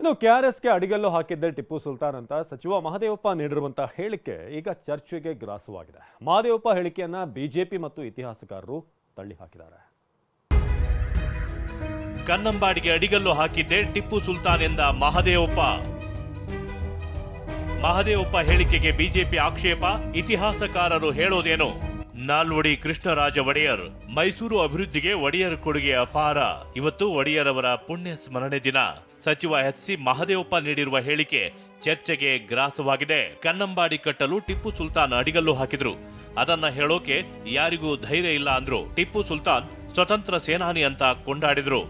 ಇನ್ನು K R ಎಸ್ಗೆ ಅಡಿಗಲ್ಲು ಹಾಕಿದ್ದೆ ಟಿಪ್ಪು ಸುಲ್ತಾನ್ ಅಂತ ಸಚಿವ ಮಹದೇವಪ್ಪ ನೀಡಿರುವಂತಹ ಹೇಳಿಕೆ ಈಗ ಚರ್ಚೆಗೆ ಗ್ರಾಸವಾಗಿದೆ. ಮಹದೇವಪ್ಪ ಹೇಳಿಕೆಯನ್ನ ಬಿಜೆಪಿ ಮತ್ತು ಇತಿಹಾಸಕಾರರು ತಳ್ಳಿ ಹಾಕಿದ್ದಾರೆ ಕನ್ನಂಬಾಡಿಗೆ ಅಡಿಗಲ್ಲು ಹಾಕಿದ್ದೆ ಟಿಪ್ಪು ಸುಲ್ತಾನ್ ಎಂದ ಮಹದೇವಪ್ಪ. ಮಹದೇವಪ್ಪ ಹೇಳಿಕೆಗೆ ಬಿಜೆಪಿ ಆಕ್ಷೇಪ, ಇತಿಹಾಸಕಾರರು ಹೇಳೋದೇನು? ನಾಲ್ವಡಿ ಕೃಷ್ಣರಾಜ ಒಡೆಯರ್, ಮೈಸೂರು ಅಭಿವೃದ್ಧಿಗೆ ಒಡೆಯರ್ ಕೊಡುಗೆ ಅಪಾರ. ಇವತ್ತು ಒಡೆಯರವರ ಪುಣ್ಯ ಸ್ಮರಣೆ ದಿನ. ಸಚಿವ ಎಚ್ ಸಿ ಮಹದೇವಪ್ಪ ನೀಡಿರುವ ಹೇಳಿಕೆ ಚರ್ಚೆಗೆ ಗ್ರಾಸವಾಗಿದೆ. ಕನ್ನಂಬಾಡಿ ಕಟ್ಟಲು ಟಿಪ್ಪು ಸುಲ್ತಾನ್ ಅಡಿಗಲ್ಲು ಹಾಕಿದ್ರು. ಅದನ್ನ ಹೇಳೋಕೆ ಯಾರಿಗೂ ಧೈರ್ಯ ಇಲ್ಲ ಅಂದ್ರು. ಟಿಪ್ಪು ಸುಲ್ತಾನ್ ಸ್ವತಂತ್ರ ಸೇನಾನಿ ಅಂತ ಕೊಂಡಾಡಿದ್ರು.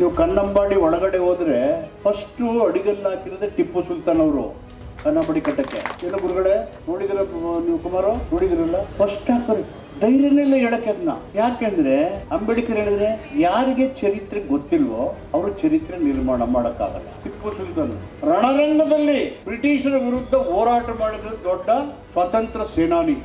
ನೀವು ಕನ್ನಂಬಾಡಿ ಒಳಗಡೆ ಹೋದ್ರೆ ಫಸ್ಟ್ ಅಡಿಗಲ್ಲು ಹಾಕಿರೋದೇ ಟಿಪ್ಪು ಸುಲ್ತಾನ್ ಅವರು. ಕನ್ನಂಬಾಡಿ ಕಟ್ಟಕ್ಕೆ. ಕೆಲವು ಗುರುಗಳೇ ನೋಡಿದಿರ ನೀವು ಕುಮಾರ? ನೋಡಿದಿರಲ್ಲ? ಫಸ್ಟ್ ಹಾಕೋರಿ ಧೈರ್ಯನೇ ಇಲ್ಲ ಹೇಳಕ್ಕೆ ಅದನ್ನ ಯಾಕೆಂದ್ರೆ ಅಂಬೇಡ್ಕರ್ ಹೇಳಿದ್ರೆ ಯಾರಿಗೆ ಚರಿತ್ರೆ ಗೊತ್ತಿಲ್ವೋ ಅವರು ಚರಿತ್ರೆ ನಿರ್ಮಾಣ ಮಾಡಕ್ಕಾಗಲ್ಲ. ಟಿಪ್ಪು ಸುಲ್ತಾನ್. ರಣರಂಗದಲ್ಲಿ ಬ್ರಿಟಿಷರ ವಿರುದ್ಧ ಹೋರಾಟ ಮಾಡಿದ ದೊಡ್ಡ ಸ್ವತಂತ್ರ ಸೇನಾನಿ.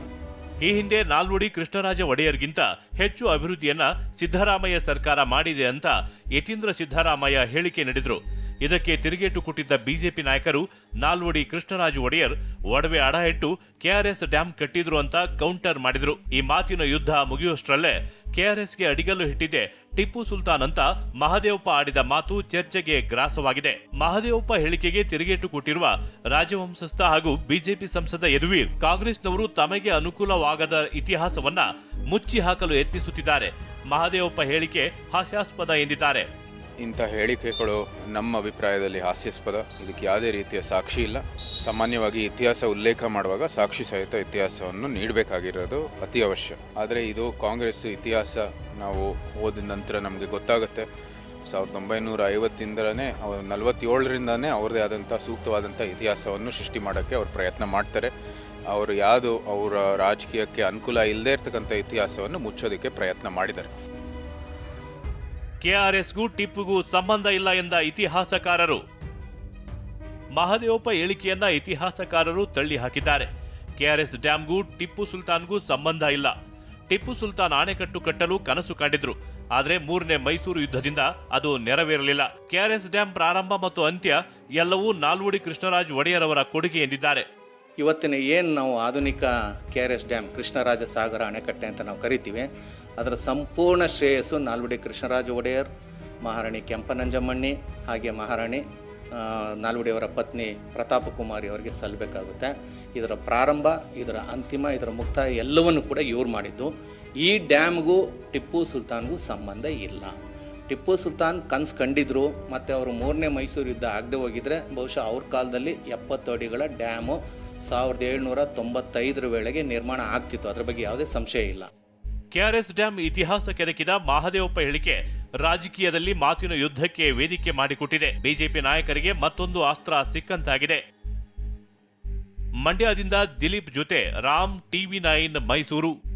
ಈ ಹಿಂದೆ ನಾಲ್ವಡಿ ಕೃಷ್ಣರಾಜ ಒಡೆಯರ್ಗಿಂತ ಹೆಚ್ಚು ಅಭಿವೃದ್ಧಿಯನ್ನ ಸಿದ್ದರಾಮಯ್ಯ ಸರ್ಕಾರ ಮಾಡಿದೆ ಅಂತ ಯತೀಂದ್ರ ಸಿದ್ದರಾಮಯ್ಯ ಹೇಳಿಕೆ ನೀಡಿದ್ರು. ಇದಕ್ಕೆ ತಿರುಗೇಟು ಕೊಟ್ಟಿದ್ದ ಬಿಜೆಪಿ ನಾಯಕರು ನಾಲ್ವಡಿ ಕೃಷ್ಣರಾಜು ಒಡೆಯರ್ ಒಡವೆ ಅಡ ಇಟ್ಟು ಕೆಆರ್ಎಸ್ ಡ್ಯಾಂ ಕಟ್ಟಿದ್ರು ಅಂತ ಕೌಂಟರ್ ಮಾಡಿದ್ರು. ಈ ಮಾತಿನ ಯುದ್ಧ ಮುಗಿಯುವಷ್ಟರಲ್ಲೇ ಕೆಆರ್ಎಸ್ಗೆ ಅಡಿಗಲ್ಲು ಹಿಟ್ಟಿದೆ ಟಿಪ್ಪು ಸುಲ್ತಾನ್ ಅಂತ ಮಹದೇವಪ್ಪ ಆಡಿದ ಮಾತು ಚರ್ಚೆಗೆ ಗ್ರಾಸವಾಗಿದೆ. ಮಹದೇವಪ್ಪ ಹೇಳಿಕೆಗೆ ತಿರುಗೇಟು ಕೊಟ್ಟಿರುವ ರಾಜವಂಶಸ್ಥ ಹಾಗೂ ಬಿಜೆಪಿ ಸಂಸದ ಯದುವೀರ್ ಕಾಂಗ್ರೆಸ್ನವರು ತಮಗೆ ಅನುಕೂಲವಾಗದ ಇತಿಹಾಸವನ್ನ ಮುಚ್ಚಿ ಹಾಕಲು ಯತ್ನಿಸುತ್ತಿದ್ದಾರೆ. ಮಹದೇವಪ್ಪ ಹೇಳಿಕೆ ಹಾಸ್ಯಾಸ್ಪದ ಎಂದಿದ್ದಾರೆ. ಇಂಥ ಹೇಳಿಕೆಗಳು ನಮ್ಮ ಅಭಿಪ್ರಾಯದಲ್ಲಿ ಹಾಸ್ಯಾಸ್ಪದ. ಇದಕ್ಕೆ ಯಾವುದೇ ರೀತಿಯ ಸಾಕ್ಷಿ ಇಲ್ಲ. ಸಾಮಾನ್ಯವಾಗಿ ಇತಿಹಾಸ ಉಲ್ಲೇಖ ಮಾಡುವಾಗ ಸಾಕ್ಷಿ ಸಹಿತ ಇತಿಹಾಸವನ್ನು ನೀಡಬೇಕಾಗಿರೋದು ಅತಿ ಅವಶ್ಯ. ಆದರೆ ಇದು ಕಾಂಗ್ರೆಸ್ ಇತಿಹಾಸ ನಾವು ಓದಿದ ನಂತರ ನಮಗೆ ಗೊತ್ತಾಗುತ್ತೆ. ಸಾವಿರದ ಒಂಬೈನೂರ ಐವತ್ತಿಂದಲೇ ಅವರು ನಲವತ್ತೇಳರಿಂದನೇ ಅವ್ರದ್ದೇ ಆದಂಥ ಸೂಕ್ತವಾದಂಥ ಇತಿಹಾಸವನ್ನು ಸೃಷ್ಟಿ ಮಾಡೋಕ್ಕೆ ಅವ್ರು ಪ್ರಯತ್ನ ಮಾಡ್ತಾರೆ. ಅವರು ಯಾವುದು ಅವರ ರಾಜಕೀಯಕ್ಕೆ ಅನುಕೂಲ ಇಲ್ಲದೇ ಇರ್ತಕ್ಕಂಥ ಇತಿಹಾಸವನ್ನು ಮುಚ್ಚೋದಕ್ಕೆ ಪ್ರಯತ್ನ ಮಾಡಿದ್ದಾರೆ. ಕೆಆರ್ಎಸ್ಗೂ ಟಿಪ್ಪುಗೂ ಸಂಬಂಧ ಇಲ್ಲ ಎಂದ ಇತಿಹಾಸಕಾರರು. ಮಹದೇವಪ್ಪ ಹೇಳಿಕೆಯನ್ನ ಇತಿಹಾಸಕಾರರು ತಳ್ಳಿ ಹಾಕಿದ್ದಾರೆ ಕೆಆರ್ಎಸ್ ಡ್ಯಾಂಗೂ ಟಿಪ್ಪು ಸುಲ್ತಾನ್ಗೂ ಸಂಬಂಧ ಇಲ್ಲ. ಟಿಪ್ಪು ಸುಲ್ತಾನ್ ಅಣೆಕಟ್ಟು ಕಟ್ಟಲು ಕನಸು ಕಂಡಿದ್ರು. ಆದರೆ ಮೂರನೇ ಮೈಸೂರು ಯುದ್ಧದಿಂದ ಅದು ನೆರವೇರಲಿಲ್ಲ. ಕೆಆರ್ಎಸ್ ಡ್ಯಾಂ ಪ್ರಾರಂಭ ಮತ್ತು ಅಂತ್ಯ ಎಲ್ಲವೂ ನಾಲ್ವಡಿ ಕೃಷ್ಣರಾಜ್ ಒಡೆಯರ್ ಅವರ ಕೊಡುಗೆ ಎಂದಿದ್ದಾರೆ. ಇವತ್ತಿನ ಏನು ನಾವು ಆಧುನಿಕ K R S dam, Krishnaraja Sagara ಅಣೆಕಟ್ಟೆ ಅಂತ ನಾವು ಕರಿತೀವಿ, ಅದರ ಸಂಪೂರ್ಣ ಶ್ರೇಯಸ್ಸು ನಾಲ್ವಡಿ ಕೃಷ್ಣರಾಜ ಒಡೆಯರ್, ಮಹಾರಾಣಿ ಕೆಂಪನಂಜಮ್ಮಣ್ಣಿ ಹಾಗೆ ಮಹಾರಾಣಿ ನಾಲ್ವಡಿಯವರ ಪತ್ನಿ ಪ್ರತಾಪ ಕುಮಾರಿ ಅವರಿಗೆ ಸಲ್ಲಬೇಕಾಗುತ್ತೆ ಇದರ ಪ್ರಾರಂಭ, ಇದರ ಅಂತಿಮ, ಇದರ ಮುಕ್ತಾಯ ಎಲ್ಲವನ್ನು ಕೂಡ ಇವ್ರು ಮಾಡಿದ್ದು. ಈ ಡ್ಯಾಮ್ಗೂ ಟಿಪ್ಪು ಸುಲ್ತಾನ್ಗೂ ಸಂಬಂಧ ಇಲ್ಲ. ಟಿಪ್ಪು ಸುಲ್ತಾನ್ ಕನ್ಸು ಕಂಡಿದ್ರು, ಮತ್ತು ಅವರು ಮೂರನೇ ಮೈಸೂರು ಯುದ್ಧ ಆಗದೆ ಹೋಗಿದ್ರೆ ಬಹುಶಃ ಅವ್ರ ಕಾಲದಲ್ಲಿ ಎಪ್ಪತ್ತು ಅಡಿಗಳ ಡ್ಯಾಮು ಸಾವಿರದ ಏಳ್ನೂರ ತೊಂಬತ್ತೈದರ ವೇಳೆಗೆ ನಿರ್ಮಾಣ ಆಗ್ತಿತ್ತು. ಅದರ ಬಗ್ಗೆ ಯಾವುದೇ ಸಂಶಯ ಇಲ್ಲ. ಕೆಆರ್ಎಸ್ ಡ್ಯಾಂ ಇತಿಹಾಸ ಕೆದಕಿದ ಮಹದೇವಪ್ಪ ಹೇಳಿಕೆ ರಾಜಕೀಯದಲ್ಲಿ ಮಾತಿನ ಯುದ್ಧಕ್ಕೆ ವೇದಿಕೆ ಮಾಡಿಕೊಟ್ಟಿದೆ. ಬಿಜೆಪಿ ನಾಯಕರಿಗೆ ಮತ್ತೊಂದು ಅಸ್ತ್ರ ಸಿಕ್ಕಂತಾಗಿದೆ. ಮಂಡ್ಯದಿಂದ ದಿಲೀಪ್ ಜೊತೆ ರಾಮ್ ಟಿವಿ ನೈನ್ ಮೈಸೂರು.